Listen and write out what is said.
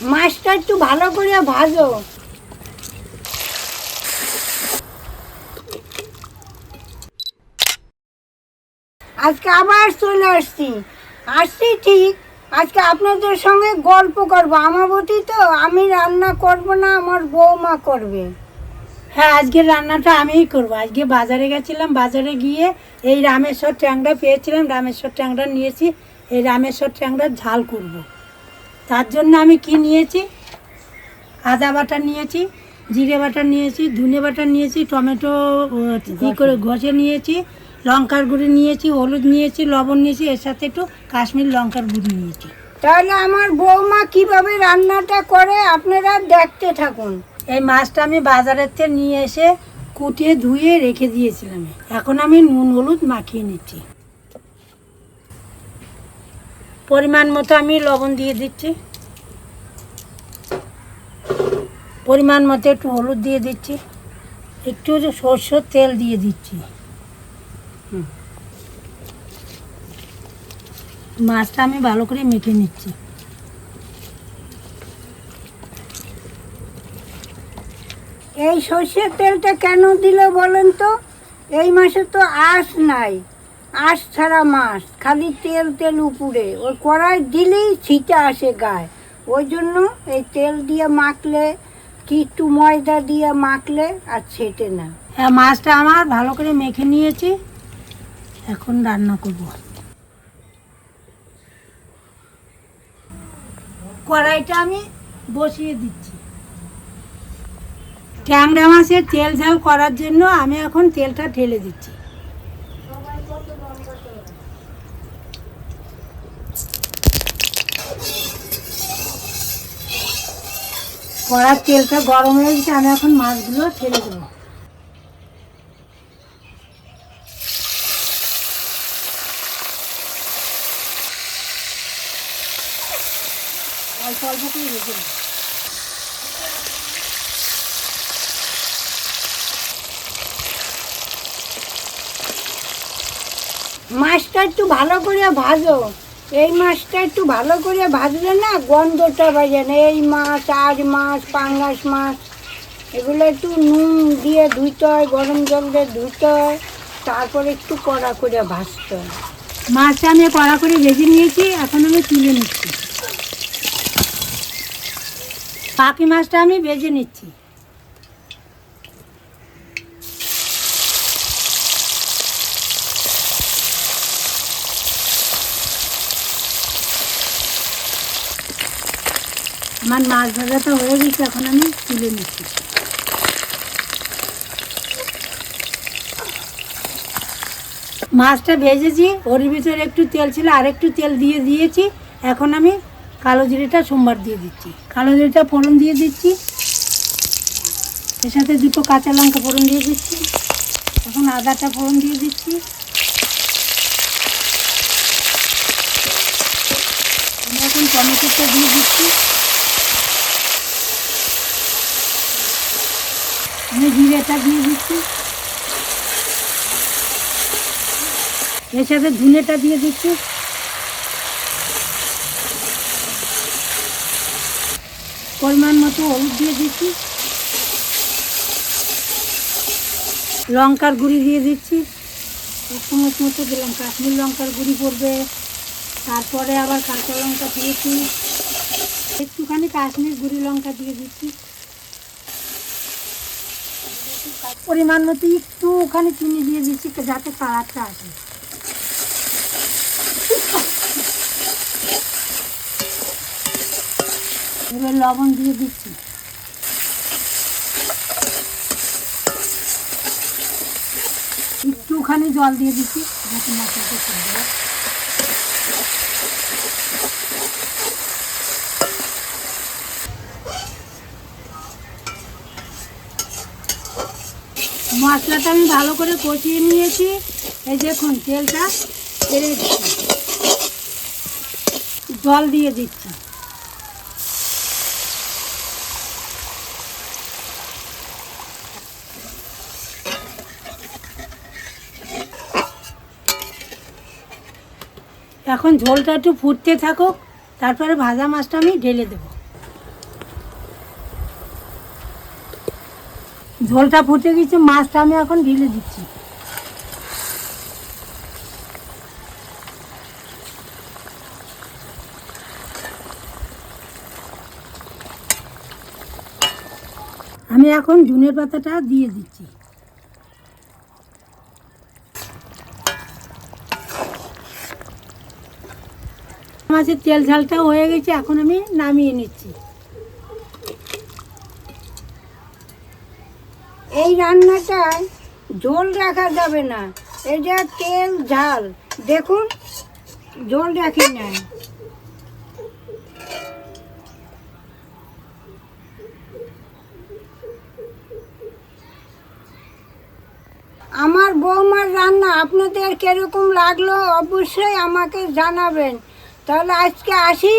মাছটা একটু ভালো করে ভাজো। আজকে আবার চলে আসছি। আসছি ঠিক, আজকে আপনাদের সঙ্গে গল্প করব। আমার আমাবতী তো, আমি রান্না করব না, আমার বৌমা করবে। হ্যাঁ আজকে রান্নাটা আমিই করব। আজকে বাজারে গেছিলাম, বাজারে গিয়ে এই রামেশ্বর ট্যাংরা পেয়েছিলাম, রামেশ্বর ট্যাংরা নিয়েছি, এই রামেশ্বর ট্যাংরার ঝাল করব। তার জন্য আমি কি নিয়েছি? আদা বাটা নিয়েছি জিরে বাটা নিয়েছি ধনে বাটা নিয়েছি টমেটো কী করে ঘষে নিয়েছি লঙ্কার গুঁড়ি নিয়েছি হলুদ নিয়েছি লবণ নিয়েছি এর সাথে একটু কাশ্মীর লঙ্কার গুঁড়ি নিয়েছি। তাহলে আমার বৌমা কীভাবে রান্নাটা করে আপনারা দেখতে থাকুন। এই মাছটা আমি বাজারের থেকে নিয়ে এসে কুটিয়ে ধুয়ে রেখে দিয়েছিলাম। এখন আমি নুন হলুদ মাখিয়ে নিচ্ছি। পরিমাণ মতো আমি লবণ দিয়ে দিচ্ছি। পরিমাণ মতো একটু হলুদ দিয়ে দিচ্ছি। একটু সর্ষের তেল দিয়ে দিচ্ছি। মাছটা আমি ভালো করে মেখে নিচ্ছি। এই সর্ষের তেলটা কেন দিল বলেন তো? এই মাসে তো আঁশ নাই। আঁশ ছাড়া মাছ, খালি তেল তেল উপরে। ওই কড়াই দিলেই ছিটে আসে গায়ে। ওই জন্য এই তেল দিয়ে মাখলে, কি একটু ময়দা দিয়ে মাখলে আর ছেটে না। হ্যাঁ মাছটা আমার ভালো করে মেখে নিয়েছি। এখন রান্না করব। কড়াইটা আমি বসিয়ে দিচ্ছি। ট্যাংরা মাছের তেল ঝাল করার জন্য আমি এখন তেলটা ঢেলে দিচ্ছি। কড়ার তেলটা গরম হয়ে গেছে, আমি এখন মাছগুলো রেখে দেবো। মাছটা একটু ভালো করে ভাজো। এই মাছটা একটু ভালো করে ভাজলে না গন্ধটা বাজে না। এই মাছ, আজ মাছ, পাঙ্গাস মাছ, এগুলো একটু নুন দিয়ে ধুইতে হয়, গরম জল দিয়ে ধুইতে হয়, তারপরে একটু কড়া করে ভাজতে হয়। মাছটা আমি কড়া করে ভেজে নিয়েছি, এখন আমি তুলে নিচ্ছি। বাকি মাছটা আমি ভেজে নিচ্ছি। আমার মাছ ভাজাটা হয়ে গেছে, এখন আমি তুলে নিচ্ছি। মাছটা ভেজেছি, ওর ভিতরে একটু তেল ছিল আর একটু তেল দিয়ে দিয়েছি। এখন আমি কালো জিরেটা সোমবার দিয়ে দিচ্ছি। কালো জিরেটা ফোড়ন দিয়ে দিচ্ছি। এর সাথে দুটো কাঁচা লঙ্কা ফোড়ন দিয়ে দিচ্ছি। এখন আদাটা ফোড়ন দিয়ে দিচ্ছি। এখন টমেটোটা দিয়ে দিচ্ছি। আমি জিরেটা দিয়ে দিচ্ছি। এর সাথে ধনেটা দিয়ে দিচ্ছি। পরিমাণ মতো হলুদ দিয়ে দিচ্ছি। লঙ্কার গুঁড়ি দিয়ে দিচ্ছি। এক মতো দিলাম। কাশ্মীর লঙ্কার গুঁড়ি পড়বে। তারপরে আবার কাঁচা লঙ্কা দিয়েছি। একটুখানি কাশ্মীর গুঁড়ি লঙ্কা দিয়ে দিচ্ছি। পরিমাণ মতো একটু ওখানে চিনি দিয়ে দিচ্ছি যাতে কালারটা আসে। এবার লবণ দিয়ে দিচ্ছি। একটুখানি জল দিয়ে দিচ্ছি, যাতে মশলাটা চলে মশলাটা আমি ভালো করে কষিয়ে নিয়েছি। এই দেখুন, তেলটা ছেড়ে দিচ্ছি জল দিয়ে দিচ্ছি। এখন ঝোলটা একটু ফুটতে থাকুক, তারপরে ভাজা মাছটা আমি ঢেলে দেবো। ঝোলটা ফুটে গেছে, মাছটা আমি এখন ঢেলে দিচ্ছি। আমি এখন জুনের পাতাটা দিয়ে দিচ্ছি। মাছের তেল ঝালটা হয়ে গেছে, এখন আমি নামিয়ে নিচ্ছি। রান্নাটায় ঝোল রাখা যাবে না। এটা তেল, ঝাল। দেখুন ঝোল রাখি নাই। আমার বৌমার রান্না আপনাদের কীরকম লাগল অবশ্যই আমাকে জানাবেন। তাহলে আজকে আসি।